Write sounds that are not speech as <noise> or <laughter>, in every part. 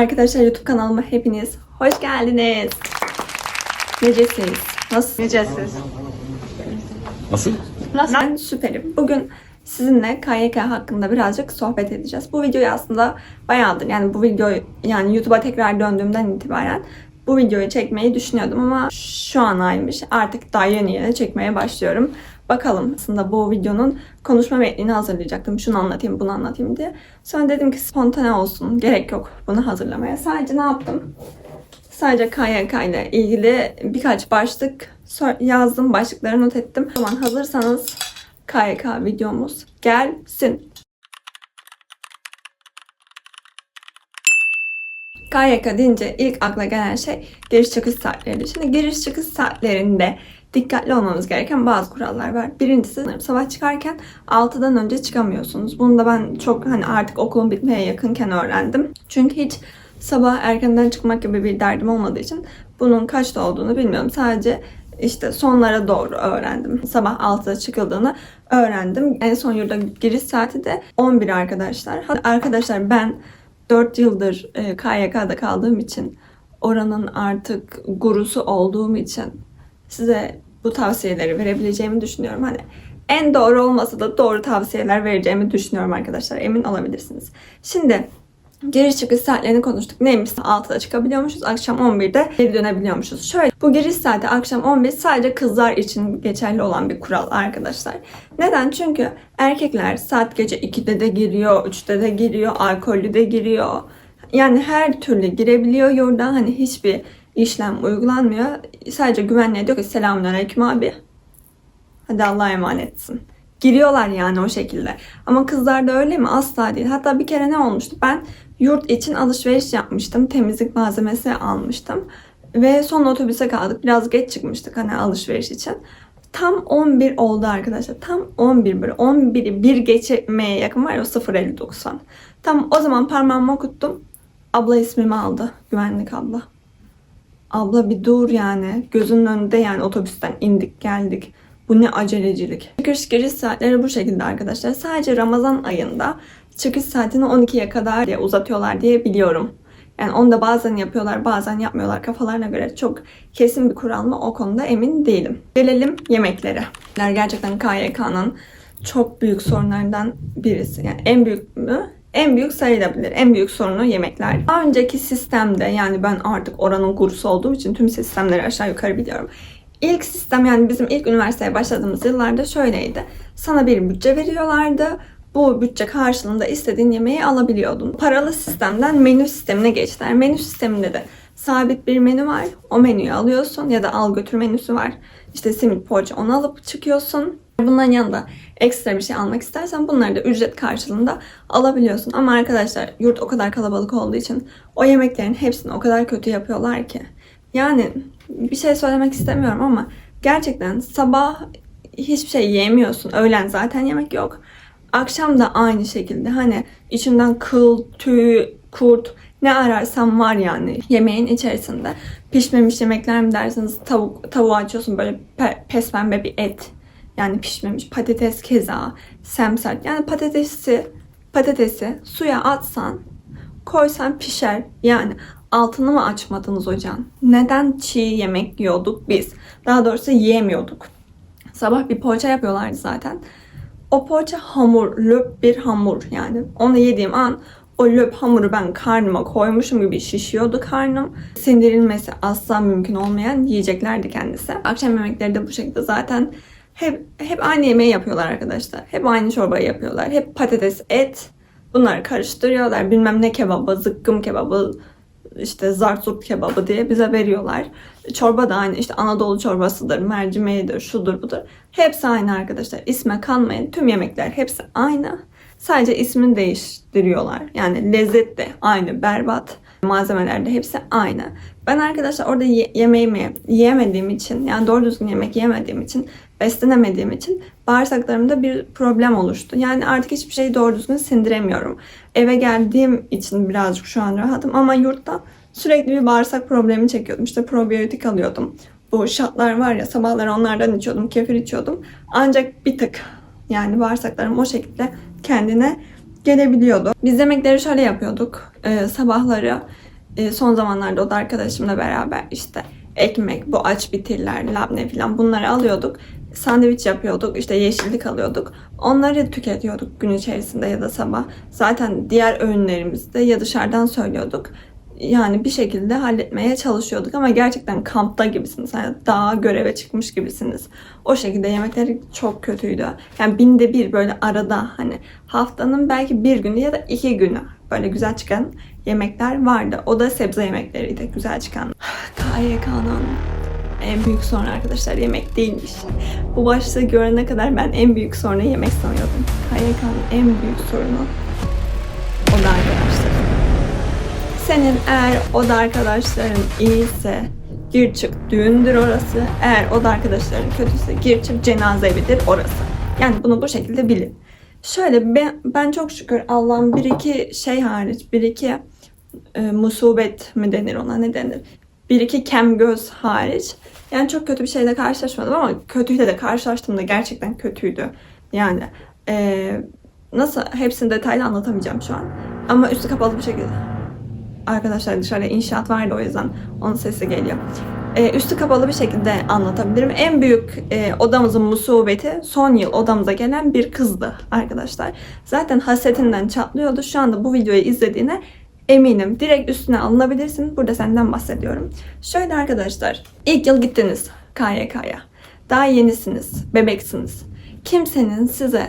Arkadaşlar YouTube kanalıma hepiniz hoş geldiniz. Necesiniz? Nasıl? Necesiz. Nasıl? Ben süperim. Bugün sizinle KYK hakkında birazcık sohbet edeceğiz. Bu videoyu aslında bayağıdır yani bu videoyu yani YouTube'a tekrar döndüğümden itibaren bu videoyu çekmeyi düşünüyordum ama şu an aymış. Artık daha yeni yeni çekmeye başlıyorum. Bakalım aslında bu videonun konuşma metnini hazırlayacaktım. Şunu anlatayım, bunu anlatayım diye. Sonra dedim ki spontane olsun. Gerek yok bunu hazırlamaya. Sadece ne yaptım? Sadece KYK ile ilgili birkaç başlık yazdım. Başlıkları not ettim. O zaman hazırsanız KYK videomuz gelsin. KYK deyince ilk akla gelen şey giriş çıkış saatleri. Şimdi giriş çıkış saatlerinde dikkatli olmamız gereken bazı kurallar var. Birincisi sabah çıkarken 6'dan önce çıkamıyorsunuz. Bunu da ben çok hani artık okulun bitmeye yakınken öğrendim. Çünkü hiç sabah erkenden çıkmak gibi bir derdim olmadığı için bunun kaçta olduğunu bilmiyorum. Sadece işte sonlara doğru öğrendim. Sabah 6'da çıkıldığını öğrendim. En son yurda giriş saati de 11 arkadaşlar. Arkadaşlar ben 4 yıldır e, KYK'da kaldığım için oranın artık gurusu olduğum için size bu tavsiyeleri verebileceğimi düşünüyorum. Hani en doğru olmasa da doğru tavsiyeler vereceğimi düşünüyorum arkadaşlar. Emin olabilirsiniz. Şimdi giriş çıkış saatlerini konuştuk. Neymiş? 6'da çıkabiliyormuşuz. Akşam 11'de geri dönebiliyormuşuz. Şöyle bu giriş saati akşam 11 sadece kızlar için geçerli olan bir kural arkadaşlar. Neden? Çünkü erkekler saat gece 2'de de giriyor, 3'te de giriyor, alkollü de giriyor. Yani her türlü girebiliyor yurda. Hani hiçbir işlem uygulanmıyor. Sadece güvenliğe diyor ki selamünaleyküm abi. Hadi Allah'a emanetsin. Giriyorlar yani o şekilde. Ama kızlarda öyle mi? Asla değil. Hatta bir kere ne olmuştu? Ben yurt için alışveriş yapmıştım. Temizlik malzemesi almıştım. Ve son otobüse kaldık. Biraz geç çıkmıştık hani alışveriş için. Tam 11 oldu arkadaşlar. Tam 11 böyle. 11'i bir geçmeye yakın var ya o 0.59 Tam o zaman parmağımı okuttum. Abla ismimi aldı. Güvenlik abla. Abla bir dur yani. Gözünün önünde yani otobüsten indik geldik. Bu ne acelecilik. Çıkış giriş saatleri bu şekilde arkadaşlar. Sadece Ramazan ayında çıkış saatini 12'ye kadar diye uzatıyorlar diye biliyorum. Yani onu da bazen yapıyorlar bazen yapmıyorlar kafalarına göre çok kesin bir kural mı o konuda emin değilim. Gelelim yemeklere. Gerçekten KYK'nın çok büyük sorunlarından birisi. Yani en büyük mü? En büyük sayılabilir. En büyük sorunu yemekler. Daha önceki sistemde yani ben artık oranın kursu olduğum için tüm sistemleri aşağı yukarı biliyorum. İlk sistem yani bizim ilk üniversiteye başladığımız yıllarda şöyleydi. Sana bir bütçe veriyorlardı. Bu bütçe karşılığında istediğin yemeği alabiliyordun. Paralı sistemden menü sistemine geçtiler. Menü sisteminde de sabit bir menü var. O menüyü alıyorsun ya da al götür menüsü var. İşte simit poğaça onu alıp çıkıyorsun. Bunların yanında ekstra bir şey almak istersen bunları da ücret karşılığında alabiliyorsun. Ama arkadaşlar yurt o kadar kalabalık olduğu için o yemeklerin hepsini o kadar kötü yapıyorlar ki. Yani bir şey söylemek istemiyorum ama gerçekten sabah hiçbir şey yemiyorsun. Öğlen zaten yemek yok. Akşam da aynı şekilde hani içinden kıl, tüy, kurt ne ararsan var yani yemeğin içerisinde. Pişmemiş yemekler mi derseniz tavuk tavuğu açıyorsun böyle pe- pes pembe bir et. Yani pişmemiş patates keza, semsert. Yani patatesi patatesi suya atsan koysan pişer. Yani altını mı açmadınız hocam? Neden çiğ yemek yiyorduk biz? Daha doğrusu yiyemiyorduk. Sabah bir poğaça yapıyorlardı zaten. O poğaça hamur, löp bir hamur yani. Onu yediğim an o löp hamuru ben karnıma koymuşum gibi şişiyordu karnım. Sindirilmesi asla mümkün olmayan yiyeceklerdi kendisi. Akşam yemekleri de bu şekilde zaten hep, hep aynı yemeği yapıyorlar arkadaşlar. Hep aynı çorbayı yapıyorlar. Hep patates, et. Bunları karıştırıyorlar. Bilmem ne kebabı, zıkkım kebabı, işte zarturt kebabı diye bize veriyorlar. Çorba da aynı işte Anadolu çorbasıdır, mercimeğidir, şudur budur. Hepsi aynı arkadaşlar. İsme kanmayın. Tüm yemekler hepsi aynı. Sadece ismini değiştiriyorlar. Yani lezzet de aynı, berbat. Malzemeler de hepsi aynı. Ben arkadaşlar orada ye- yemeğimi yiyemediğim için, yani doğru düzgün yemek yemediğim için, beslenemediğim için bağırsaklarımda bir problem oluştu. Yani artık hiçbir şeyi doğru düzgün sindiremiyorum. Eve geldiğim için birazcık şu an rahatım ama yurtta sürekli bir bağırsak problemi çekiyordum. İşte probiyotik alıyordum. Bu şatlar var ya sabahları onlardan içiyordum, kefir içiyordum. Ancak bir tık yani bağırsaklarım o şekilde kendine gelebiliyordu. Biz yemekleri şöyle yapıyorduk. Ee, sabahları e, son zamanlarda o da arkadaşımla beraber işte ekmek, bu aç bitirler, labne falan bunları alıyorduk. Sandviç yapıyorduk, işte yeşillik alıyorduk. Onları tüketiyorduk gün içerisinde ya da sabah. Zaten diğer öğünlerimizde ya dışarıdan söylüyorduk. Yani bir şekilde halletmeye çalışıyorduk ama gerçekten kampta gibisiniz. Yani dağa göreve çıkmış gibisiniz. O şekilde yemekleri çok kötüydü. Yani binde bir böyle arada hani haftanın belki bir günü ya da iki günü böyle güzel çıkan yemekler vardı. O da sebze yemekleriydi güzel çıkan. <sighs> KYK'nın en büyük sorunu arkadaşlar yemek değilmiş. Bu başta görene kadar ben en büyük sorunu yemek sanıyordum. KYK'nın en büyük sorunu o da arkadaşlar. Senin eğer o da arkadaşların iyiyse gir çık düğündür orası. Eğer o da arkadaşların kötüyse gir çık cenaze evidir orası. Yani bunu bu şekilde bilin. Şöyle ben, ben çok şükür Allah'ın bir iki şey hariç bir iki e, musibet mi denir ona ne denir? Bir iki kem göz hariç. Yani çok kötü bir şeyle karşılaşmadım ama kötüyle de karşılaştığımda gerçekten kötüydü. Yani e, nasıl hepsini detaylı anlatamayacağım şu an. Ama üstü kapalı bir şekilde. Arkadaşlar dışarıda inşaat vardı o yüzden onun sesi geliyor. Ee, üstü kapalı bir şekilde anlatabilirim. En büyük e, odamızın musibeti son yıl odamıza gelen bir kızdı arkadaşlar. Zaten hasretinden çatlıyordu. Şu anda bu videoyu izlediğine eminim. Direkt üstüne alınabilirsin. Burada senden bahsediyorum. Şöyle arkadaşlar. ilk yıl gittiniz KYK'ya. Daha yenisiniz. Bebeksiniz. Kimsenin size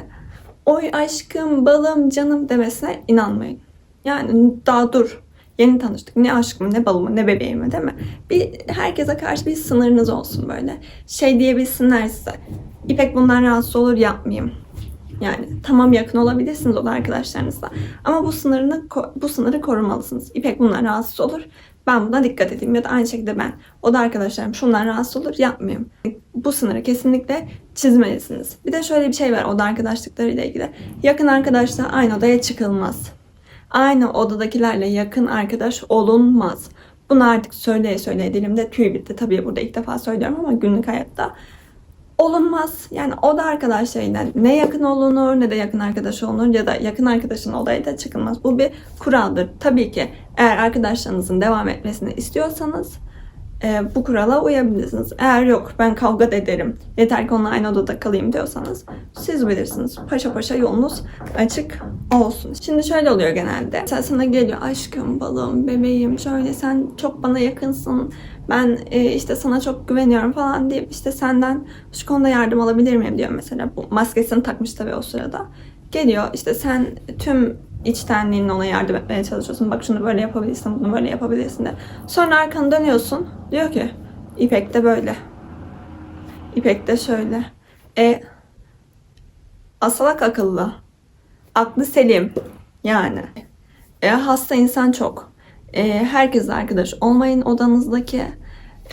oy aşkım, balım, canım demesine inanmayın. Yani daha dur. Yeni tanıştık. Ne aşkım, ne balımı, ne bebeğimi değil mi? Bir herkese karşı bir sınırınız olsun böyle. Şey diyebilsinler size. İpek bundan rahatsız olur yapmayayım. Yani tamam yakın olabilirsiniz o da arkadaşlarınızla. Ama bu sınırını bu sınırı korumalısınız. İpek bundan rahatsız olur. Ben buna dikkat edeyim ya da aynı şekilde ben. O da arkadaşlarım şundan rahatsız olur yapmayayım. Bu sınırı kesinlikle çizmelisiniz. Bir de şöyle bir şey var o da arkadaşlıklarıyla ilgili. Yakın arkadaşla aynı odaya çıkılmaz aynı odadakilerle yakın arkadaş olunmaz. Bunu artık söyleye söyleye dilimde tüy bitti. Tabii burada ilk defa söylüyorum ama günlük hayatta olunmaz. Yani oda arkadaşlarıyla ne yakın olunur ne de yakın arkadaş olunur ya da yakın arkadaşın odaya da çıkılmaz. Bu bir kuraldır. Tabii ki eğer arkadaşlarınızın devam etmesini istiyorsanız e, bu kurala uyabilirsiniz. Eğer yok ben kavga da ederim yeter ki onunla aynı odada kalayım diyorsanız siz bilirsiniz. Paşa paşa yolunuz açık olsun. Şimdi şöyle oluyor genelde. Sen sana geliyor aşkım, balım, bebeğim şöyle sen çok bana yakınsın. Ben e, işte sana çok güveniyorum falan deyip işte senden şu konuda yardım alabilir miyim diyor mesela. Bu maskesini takmış tabii o sırada. Geliyor işte sen tüm içtenliğinle ona yardım etmeye çalışıyorsun. Bak şunu böyle yapabilirsin, bunu böyle yapabilirsin de. Sonra arkanı dönüyorsun. Diyor ki İpek de böyle. İpek de şöyle. E asalak akıllı. Aklı selim. Yani. E, hasta insan çok. E, herkesle arkadaş olmayın odanızdaki.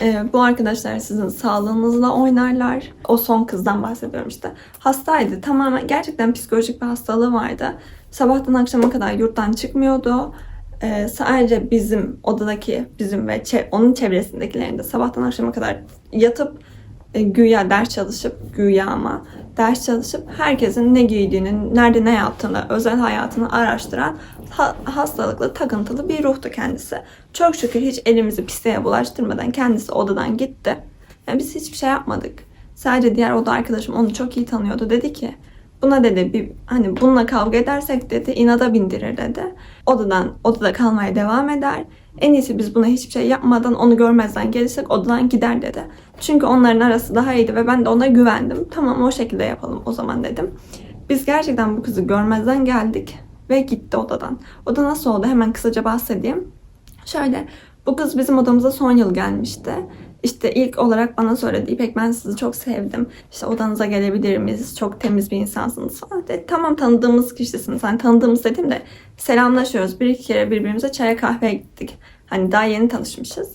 E, bu arkadaşlar sizin sağlığınızla oynarlar. O son kızdan bahsediyorum işte. Hastaydı. Tamamen gerçekten psikolojik bir hastalığı vardı. Sabahtan akşama kadar yurttan çıkmıyordu. E, sadece bizim odadaki bizim ve çe- onun çevresindekilerin de sabahtan akşama kadar yatıp e, güya ders çalışıp güya ama ders çalışıp herkesin ne giydiğini, nerede ne yaptığını, özel hayatını araştıran ha- hastalıklı, takıntılı bir ruhtu kendisi. Çok şükür hiç elimizi pisliğe bulaştırmadan kendisi odadan gitti. Yani biz hiçbir şey yapmadık. Sadece diğer oda arkadaşım onu çok iyi tanıyordu. Dedi ki buna dedi bir hani bununla kavga edersek dedi inada bindirir dedi. Odadan odada kalmaya devam eder. En iyisi biz buna hiçbir şey yapmadan onu görmezden gelirsek odadan gider dedi. Çünkü onların arası daha iyiydi ve ben de ona güvendim. Tamam o şekilde yapalım o zaman dedim. Biz gerçekten bu kızı görmezden geldik ve gitti odadan. O da nasıl oldu hemen kısaca bahsedeyim. Şöyle bu kız bizim odamıza son yıl gelmişti. İşte ilk olarak bana söyledi İpek ben sizi çok sevdim. İşte odanıza gelebilir miyiz? Çok temiz bir insansınız falan dedi. Tamam tanıdığımız kişisiniz. Hani tanıdığımız dedim de selamlaşıyoruz. Bir iki kere birbirimize çaya kahveye gittik. Hani daha yeni tanışmışız.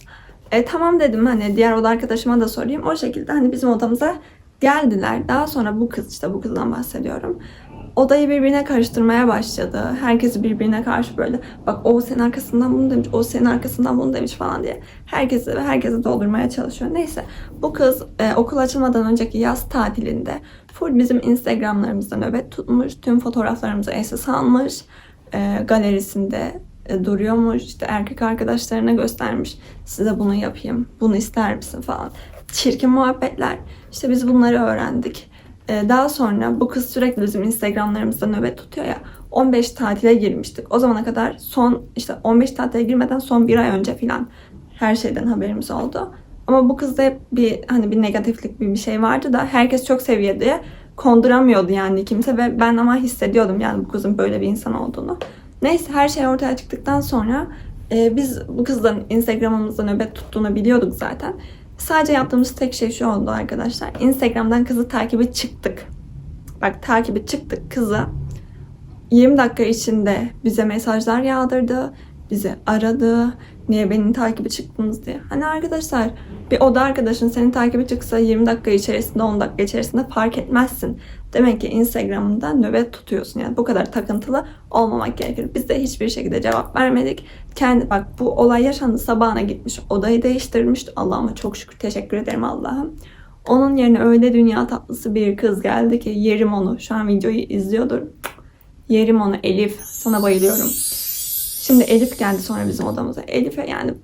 E, tamam dedim hani diğer oda arkadaşıma da sorayım. O şekilde hani bizim odamıza geldiler. Daha sonra bu kız işte bu kızdan bahsediyorum. Odayı birbirine karıştırmaya başladı. Herkesi birbirine karşı böyle bak o senin arkasından bunu demiş, o senin arkasından bunu demiş falan diye. Herkesi ve herkesi doldurmaya çalışıyor. Neyse bu kız e, okul açılmadan önceki yaz tatilinde full bizim Instagramlarımızda nöbet tutmuş. Tüm fotoğraflarımızı esas almış. E, galerisinde e, duruyormuş. İşte erkek arkadaşlarına göstermiş. Size bunu yapayım. Bunu ister misin falan. Çirkin muhabbetler. İşte biz bunları öğrendik. E, daha sonra bu kız sürekli bizim Instagramlarımızda nöbet tutuyor ya. 15 tatile girmiştik. O zamana kadar son işte 15 tatile girmeden son bir ay önce falan her şeyden haberimiz oldu. Ama bu kızda hep bir hani bir negatiflik bir bir şey vardı da herkes çok seviyor diye konduramıyordu yani kimse ve ben ama hissediyordum yani bu kızın böyle bir insan olduğunu. Neyse her şey ortaya çıktıktan sonra e, biz bu kızların Instagram'ımızda nöbet tuttuğunu biliyorduk zaten. Sadece yaptığımız tek şey şu oldu arkadaşlar. Instagram'dan kızı takibi çıktık. Bak takibi çıktık kızı. 20 dakika içinde bize mesajlar yağdırdı. Bizi aradı. Niye beni takibi çıktınız diye. Hani arkadaşlar bir oda arkadaşın senin takibi çıksa 20 dakika içerisinde 10 dakika içerisinde fark etmezsin. Demek ki Instagram'da nöbet tutuyorsun. Yani bu kadar takıntılı olmamak gerekir. Biz de hiçbir şekilde cevap vermedik. Kendi bak bu olay yaşandı sabahına gitmiş. Odayı değiştirmiş. Allah'ıma çok şükür teşekkür ederim Allah'ım. Onun yerine öyle dünya tatlısı bir kız geldi ki yerim onu. Şu an videoyu izliyordur. Yerim onu Elif. Sana bayılıyorum. Şimdi Elif geldi sonra bizim odamıza. Elif'e yani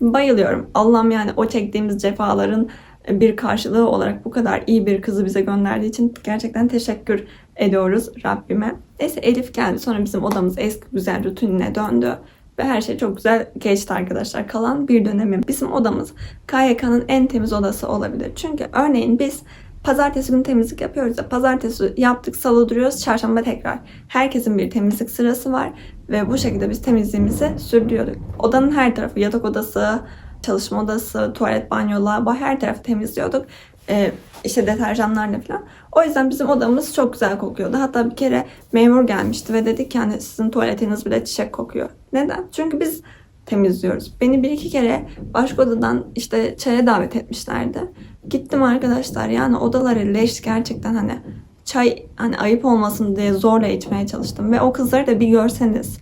bayılıyorum. Allah'ım yani o çektiğimiz cefaların bir karşılığı olarak bu kadar iyi bir kızı bize gönderdiği için gerçekten teşekkür ediyoruz Rabbime. Neyse Elif geldi sonra bizim odamız eski güzel rutinine döndü. Ve her şey çok güzel geçti arkadaşlar. Kalan bir dönemi. Bizim odamız KYK'nın en temiz odası olabilir. Çünkü örneğin biz Pazartesi günü temizlik yapıyoruz da pazartesi yaptık salı duruyoruz çarşamba tekrar. Herkesin bir temizlik sırası var ve bu şekilde biz temizliğimizi sürdürüyorduk. Odanın her tarafı yatak odası, çalışma odası, tuvalet, banyo, lavabo her tarafı temizliyorduk. Ee, işte deterjanlarla falan. O yüzden bizim odamız çok güzel kokuyordu. Hatta bir kere memur gelmişti ve dedi ki hani sizin tuvaletiniz bile çiçek kokuyor. Neden? Çünkü biz temizliyoruz. Beni bir iki kere başka odadan işte çaya davet etmişlerdi. Gittim arkadaşlar yani odaları leş gerçekten hani çay hani ayıp olmasın diye zorla içmeye çalıştım. Ve o kızları da bir görseniz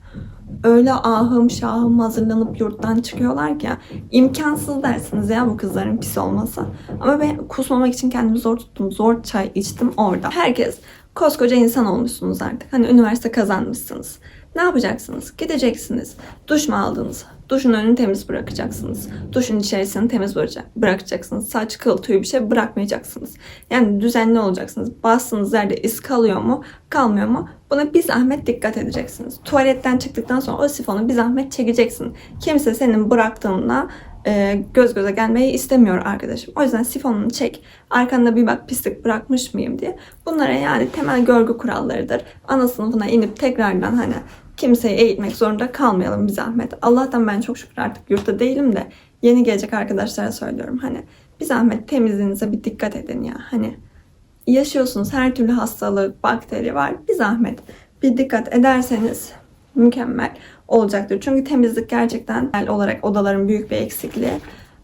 öyle ahım şahım hazırlanıp yurttan çıkıyorlar ki imkansız dersiniz ya bu kızların pis olması. Ama ben kusmamak için kendimi zor tuttum. Zor çay içtim orada. Herkes koskoca insan olmuşsunuz artık. Hani üniversite kazanmışsınız. Ne yapacaksınız? Gideceksiniz. Duş mu aldınız? Duşun önünü temiz bırakacaksınız. Duşun içerisini temiz bırakacaksınız. Saç, kıl, tüy bir şey bırakmayacaksınız. Yani düzenli olacaksınız. Bastığınız yerde iz kalıyor mu, kalmıyor mu? Buna bir zahmet dikkat edeceksiniz. Tuvaletten çıktıktan sonra o sifonu bir zahmet çekeceksin. Kimse senin bıraktığınla e, göz göze gelmeyi istemiyor arkadaşım. O yüzden sifonunu çek. Arkanda bir bak pislik bırakmış mıyım diye. Bunlara yani temel görgü kurallarıdır. Ana sınıfına inip tekrardan hani kimseyi eğitmek zorunda kalmayalım bir zahmet. Allah'tan ben çok şükür artık yurtta değilim de yeni gelecek arkadaşlara söylüyorum. Hani bir zahmet temizliğinize bir dikkat edin ya. Hani yaşıyorsunuz her türlü hastalık, bakteri var. Bir zahmet bir dikkat ederseniz mükemmel olacaktır. Çünkü temizlik gerçekten genel olarak odaların büyük bir eksikliği.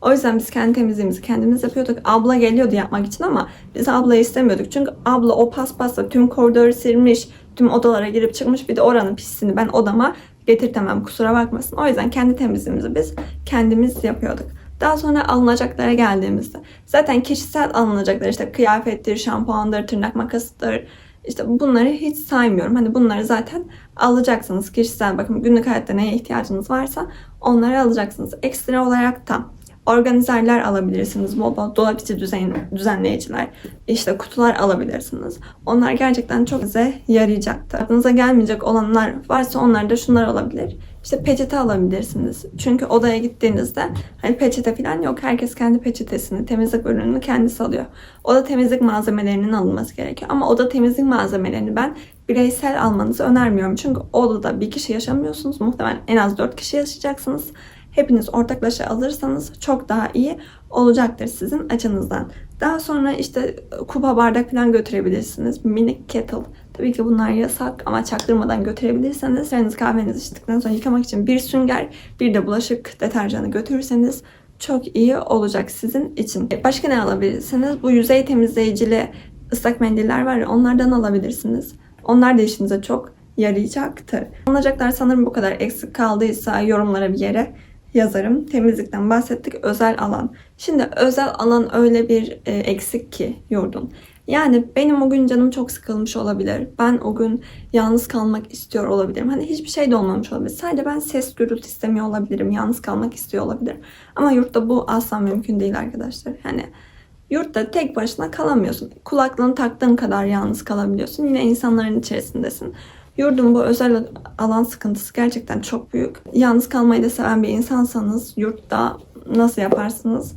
O yüzden biz kendi temizliğimizi kendimiz yapıyorduk. Abla geliyordu yapmak için ama biz ablayı istemiyorduk. Çünkü abla o paspasla tüm koridoru silmiş, tüm odalara girip çıkmış. Bir de oranın pisliğini ben odama getirtemem kusura bakmasın. O yüzden kendi temizliğimizi biz kendimiz yapıyorduk. Daha sonra alınacaklara geldiğimizde zaten kişisel alınacaklar işte kıyafettir, şampuandır, tırnak makasıdır, işte bunları hiç saymıyorum. Hani bunları zaten alacaksınız. Kişisel bakım günlük hayatta neye ihtiyacınız varsa onları alacaksınız. Ekstra olarak da organizerler alabilirsiniz. Bol dolap içi düzen, düzenleyiciler, işte kutular alabilirsiniz. Onlar gerçekten çok size yarayacaktır. Aklınıza gelmeyecek olanlar varsa onlar da şunlar olabilir. İşte peçete alabilirsiniz. Çünkü odaya gittiğinizde hani peçete falan yok. Herkes kendi peçetesini, temizlik ürününü kendisi alıyor. Oda temizlik malzemelerinin alınması gerekiyor. Ama oda temizlik malzemelerini ben bireysel almanızı önermiyorum. Çünkü odada bir kişi yaşamıyorsunuz. Muhtemelen en az 4 kişi yaşayacaksınız. Hepiniz ortaklaşa alırsanız çok daha iyi olacaktır sizin açınızdan. Daha sonra işte kupa bardak falan götürebilirsiniz. Minik kettle. Tabii ki bunlar yasak ama çaktırmadan götürebilirseniz çayınızı kahvenizi içtikten sonra yıkamak için bir sünger bir de bulaşık deterjanı götürürseniz çok iyi olacak sizin için. Başka ne alabilirsiniz? Bu yüzey temizleyicili ıslak mendiller var ya onlardan alabilirsiniz. Onlar da işinize çok yarayacaktır. Alınacaklar sanırım bu kadar eksik kaldıysa yorumlara bir yere yazarım. Temizlikten bahsettik. Özel alan. Şimdi özel alan öyle bir e, eksik ki yurdun. Yani benim o gün canım çok sıkılmış olabilir. Ben o gün yalnız kalmak istiyor olabilirim. Hani hiçbir şey de olmamış olabilir. Sadece ben ses gürültü istemiyor olabilirim. Yalnız kalmak istiyor olabilirim. Ama yurtta bu asla mümkün değil arkadaşlar. Yani yurtta tek başına kalamıyorsun. Kulaklığını taktığın kadar yalnız kalabiliyorsun. Yine insanların içerisindesin. Yurdun bu özel alan sıkıntısı gerçekten çok büyük. Yalnız kalmayı da seven bir insansanız yurtta nasıl yaparsınız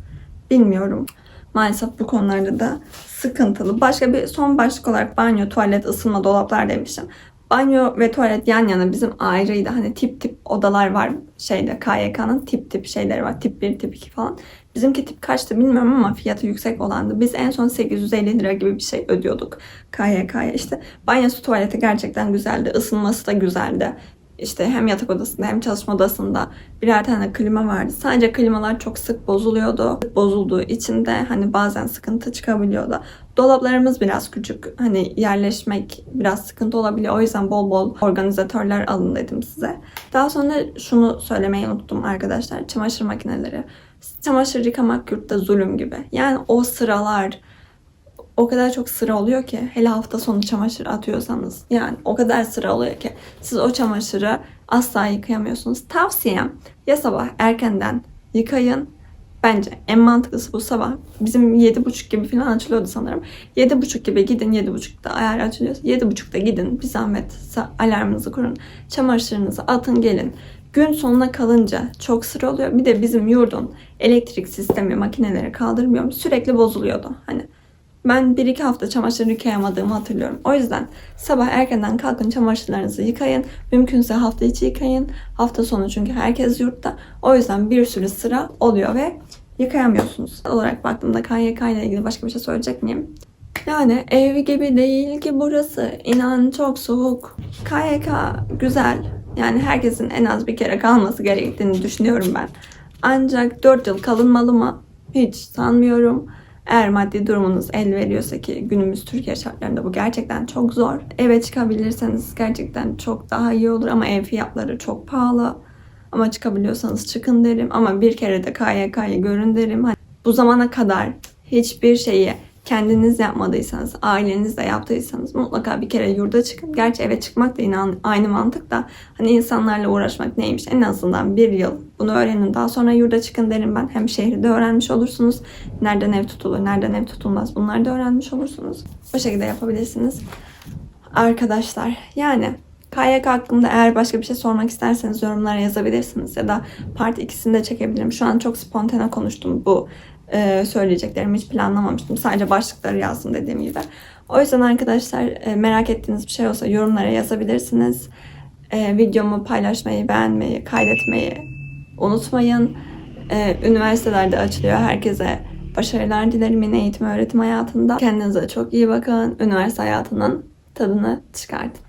bilmiyorum. Maalesef bu konularda da sıkıntılı. Başka bir son başlık olarak banyo, tuvalet, ısınma, dolaplar demişim. Banyo ve tuvalet yan yana bizim ayrıydı. Hani tip tip odalar var şeyde KYK'nın tip tip şeyleri var. Tip 1, tip 2 falan. Bizimki tip kaçtı bilmiyorum ama fiyatı yüksek olandı. Biz en son 850 lira gibi bir şey ödüyorduk KYK'ya. İşte banyosu tuvaleti gerçekten güzeldi. Isınması da güzeldi. İşte hem yatak odasında hem çalışma odasında birer tane klima vardı. Sadece klimalar çok sık bozuluyordu. Bozulduğu için de hani bazen sıkıntı çıkabiliyordu. Dolaplarımız biraz küçük. Hani yerleşmek biraz sıkıntı olabiliyor. O yüzden bol bol organizatörler alın dedim size. Daha sonra şunu söylemeyi unuttum arkadaşlar. Çamaşır makineleri. Çamaşır yıkamak yurtta zulüm gibi. Yani o sıralar o kadar çok sıra oluyor ki hele hafta sonu çamaşır atıyorsanız yani o kadar sıra oluyor ki siz o çamaşırı asla yıkayamıyorsunuz. Tavsiyem ya sabah erkenden yıkayın. Bence en mantıklısı bu sabah. Bizim 7.30 gibi falan açılıyordu sanırım. 7.30 gibi gidin. 7.30'da ayar açılıyor. 7.30'da gidin. Bir zahmet alarmınızı kurun. Çamaşırınızı atın gelin. Gün sonuna kalınca çok sıra oluyor. Bir de bizim yurdun elektrik sistemi makineleri kaldırmıyor. Sürekli bozuluyordu. Hani ben bir iki hafta çamaşır yıkayamadığımı hatırlıyorum. O yüzden sabah erkenden kalkın çamaşırlarınızı yıkayın. Mümkünse hafta içi yıkayın. Hafta sonu çünkü herkes yurtta. O yüzden bir sürü sıra oluyor ve yıkayamıyorsunuz. Olarak baktığımda KYK ile ilgili başka bir şey söyleyecek miyim? Yani ev gibi değil ki burası. İnan çok soğuk. KYK güzel. Yani herkesin en az bir kere kalması gerektiğini düşünüyorum ben. Ancak 4 yıl kalınmalı mı? Hiç sanmıyorum. Eğer maddi durumunuz el veriyorsa ki günümüz Türkiye şartlarında bu gerçekten çok zor. Eve çıkabilirseniz gerçekten çok daha iyi olur ama ev fiyatları çok pahalı. Ama çıkabiliyorsanız çıkın derim. Ama bir kere de KYK'yı görün derim. Hani bu zamana kadar hiçbir şeyi kendiniz yapmadıysanız, ailenizle yaptıysanız mutlaka bir kere yurda çıkın. Gerçi eve çıkmak da inan aynı mantık da hani insanlarla uğraşmak neymiş en azından bir yıl bunu öğrenin. Daha sonra yurda çıkın derim ben. Hem şehirde öğrenmiş olursunuz. Nereden ev tutulur, nereden ev tutulmaz bunları da öğrenmiş olursunuz. Bu şekilde yapabilirsiniz. Arkadaşlar yani KYK hakkında eğer başka bir şey sormak isterseniz yorumlara yazabilirsiniz ya da part ikisini de çekebilirim. Şu an çok spontane konuştum bu e, söyleyeceklerimi hiç planlamamıştım. Sadece başlıkları yazdım dediğim gibi. O yüzden arkadaşlar e, merak ettiğiniz bir şey olsa yorumlara yazabilirsiniz. E, videomu paylaşmayı, beğenmeyi, kaydetmeyi unutmayın. E, üniversitelerde açılıyor. Herkese başarılar dilerim yine eğitim öğretim hayatında. Kendinize çok iyi bakın. Üniversite hayatının tadını çıkartın.